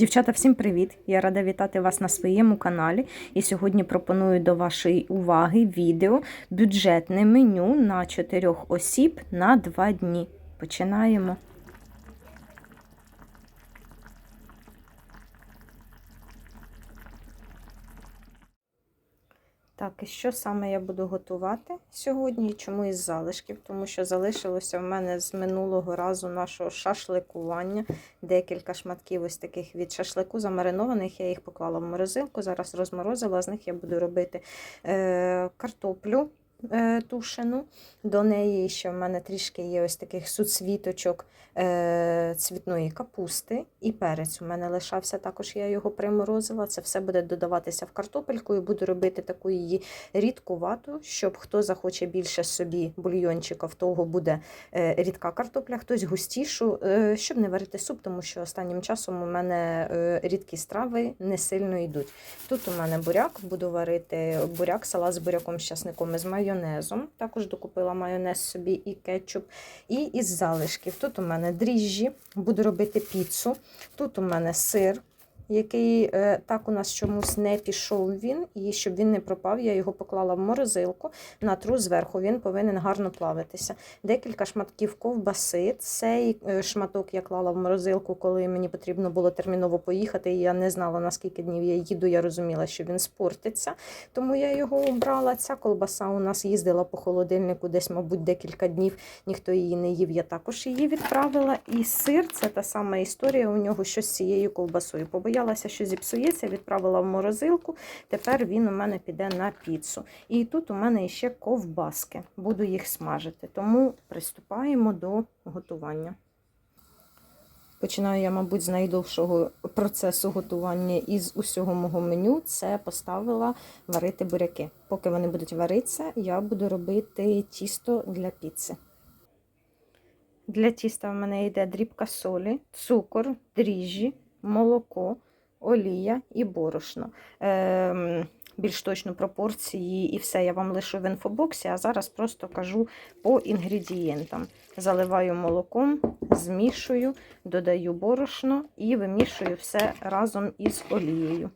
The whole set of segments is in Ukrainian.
Дівчата, всім привіт! Я рада вітати вас на своєму каналі. І сьогодні пропоную до вашої уваги відео бюджетне меню на 4 осіб на 2 дні. Починаємо. Так, і що саме я буду готувати сьогодні? Чому із залишків? Тому що залишилося в мене з минулого разу нашого шашликування. Декілька шматків ось таких від шашлику замаринованих. Я їх поклала в морозилку. Зараз розморозила. З них я буду робити е, картоплю тушену. До неї ще в мене трішки є ось таких суцвіточок е, цвітної капусти і перець. У мене лишався також, я його приморозила. Це все буде додаватися в картопельку і буду робити таку її рідкувату, щоб хто захоче більше собі бульйончика, в того буде е, рідка картопля, хтось густішу, е, щоб не варити суп, тому що останнім часом у мене е, рідкі страви не сильно йдуть. Тут у мене буряк, буду варити буряк, салат з буряком з часником і з майонезом. Також докупила майонез собі і кетчуп. І із залишків. Тут у мене дріжджі, буду робити піцу. Тут у мене сир, який е, так у нас чомусь не пішов він, і щоб він не пропав, я його поклала в морозилку, натру зверху, він повинен гарно плавитися. Декілька шматків ковбаси. Цей е, шматок я клала в морозилку, коли мені потрібно було терміново поїхати. І я не знала, на скільки днів я їду. Я розуміла, що він спортиться, тому я його обрала. Ця колбаса у нас їздила по холодильнику, десь, мабуть, декілька днів. Ніхто її не їв. Я також її відправила. І сир це та сама історія. У нього щось з цією ковбасою. Побоялася, що зіпсується, відправила в морозилку. Тепер він у мене піде на піцу. І тут у мене ще ковбаски. Буду їх смажити. Тому приступаємо до готування. Починаю я, мабуть, з найдовшого процесу готування із усього мого меню. Це поставила варити буряки. Поки вони будуть варитися, я буду робити тісто для піци. Для тіста в мене йде дрібка солі, цукор, дріжджі, молоко, олія і борошно. Е, більш точно пропорції і все я вам лишу в інфобоксі, а зараз просто кажу по інгредієнтам. Заливаю молоком, змішую, додаю борошно і вимішую все разом із олією.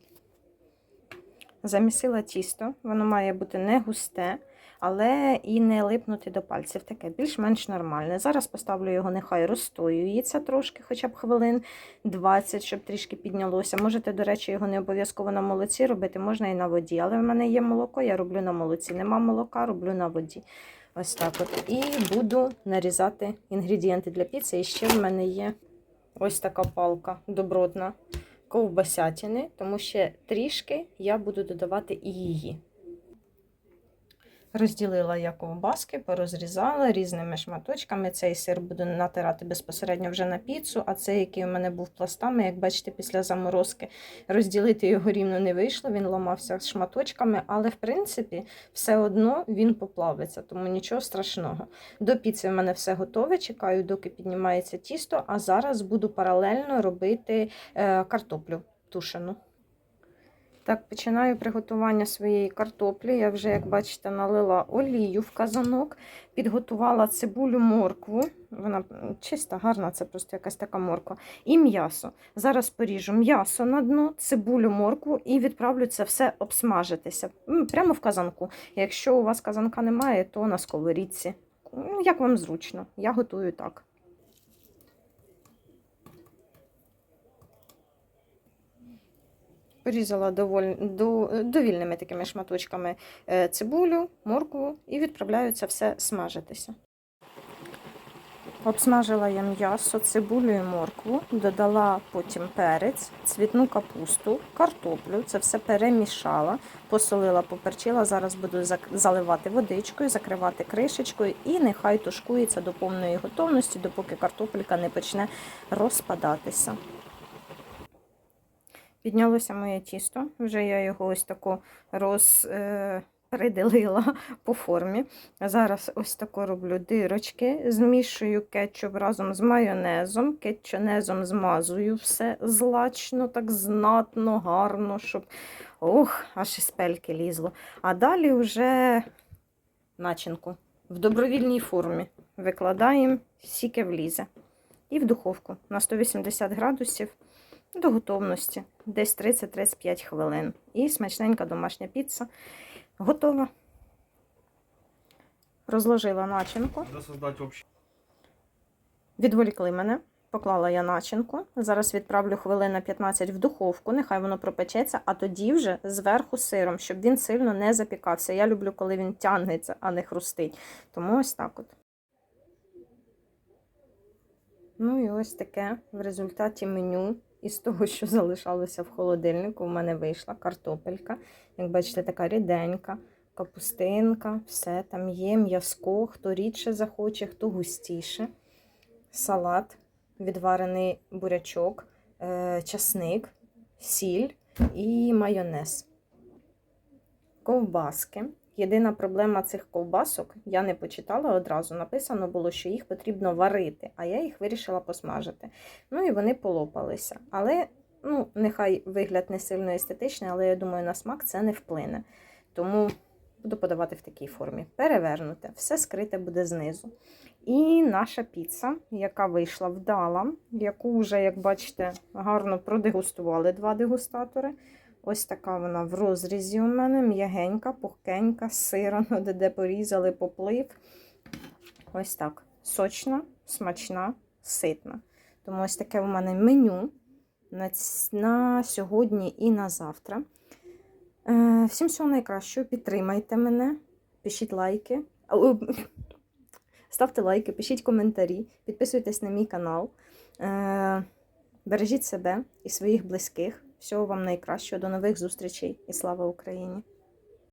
Замісила тісто, воно має бути не густе, але і не липнути до пальців. Таке більш-менш нормальне. Зараз поставлю його, нехай розстоюється трошки, хоча б хвилин 20, щоб трішки піднялося. Можете, до речі, його не обов'язково на молоці робити, можна і на воді. Але в мене є молоко, я роблю на молоці. Нема молока, роблю на воді. Ось так от. І буду нарізати інгредієнти для піци. І ще в мене є ось така палка добротна ковбасятини, тому ще трішки я буду додавати і її. Розділила я ковбаски, порозрізала різними шматочками. Цей сир буду натирати безпосередньо вже на піцу, а цей, який у мене був пластами, як бачите, після заморозки розділити його рівно не вийшло, він ламався шматочками, але в принципі все одно він поплавиться, тому нічого страшного. До піци в мене все готове. Чекаю, доки піднімається тісто, а зараз буду паралельно робити е, картоплю тушену. Так, починаю приготування своєї картоплі. Я вже, як бачите, налила олію в казанок, підготувала цибулю моркву. Вона чиста, гарна, це просто якась така морква. І м'ясо. Зараз поріжу м'ясо на дно, цибулю, моркву і відправлю це все обсмажитися. Прямо в казанку. Якщо у вас казанка немає, то на сковорідці. Як вам зручно, я готую так. Порізала довільними такими шматочками е, цибулю, моркву і відправляю це все смажитися. Обсмажила я м'ясо, цибулю і моркву, додала потім перець, цвітну капусту, картоплю. Це все перемішала, посолила, поперчила. Зараз буду заливати водичкою, закривати кришечкою і нехай тушкується до повної готовності, допоки картопелька не почне розпадатися. Піднялося моє тісто, вже я його ось тако розпределила по формі. Зараз ось тако роблю дирочки, змішую кетчуп разом з майонезом, кетчонезом змазую все злачно, так знатно, гарно, щоб ох, аж із пельки лізло. А далі вже начинку в добровільній формі викладаємо, сіки влізе. І в духовку на 180 градусів до готовності. Десь 30-35 хвилин. І смачненька домашня піца готова. Розложила начинку. Відволікли мене, поклала я начинку. Зараз відправлю хвилин на 15 в духовку, нехай воно пропечеться, а тоді вже зверху сиром, щоб він сильно не запікався. Я люблю, коли він тягнеться, а не хрустить. Тому ось так от. Ну і ось таке в результаті меню із того, що залишалося в холодильнику, у мене вийшла картопелька. Як бачите, така ріденька, капустинка, все там є, м'язко, хто рідше захоче, хто густіше салат, відварений бурячок, е, часник, сіль і майонез. Ковбаски. Єдина проблема цих ковбасок, я не почитала одразу. Написано було, що їх потрібно варити, а я їх вирішила посмажити. Ну і вони полопалися. Але, ну, нехай вигляд не сильно естетичний, але я думаю, на смак це не вплине. Тому буду подавати в такій формі. Перевернуте, все скрите буде знизу. І наша піца, яка вийшла вдала, яку вже, як бачите, гарно продегустували два дегустатори. Ось така вона в розрізі у мене, м'ягенька, пухкенька, з сиром, де, порізали поплив. Ось так. Сочна, смачна, ситна. Тому ось таке у мене меню на, на сьогодні і на завтра. Е, всім всього найкращого. Підтримайте мене, пишіть лайки. Ставте лайки, пишіть коментарі, підписуйтесь на мій канал. Е, бережіть себе і своїх близьких. Всього вам найкращого. До нових зустрічей і слава Україні!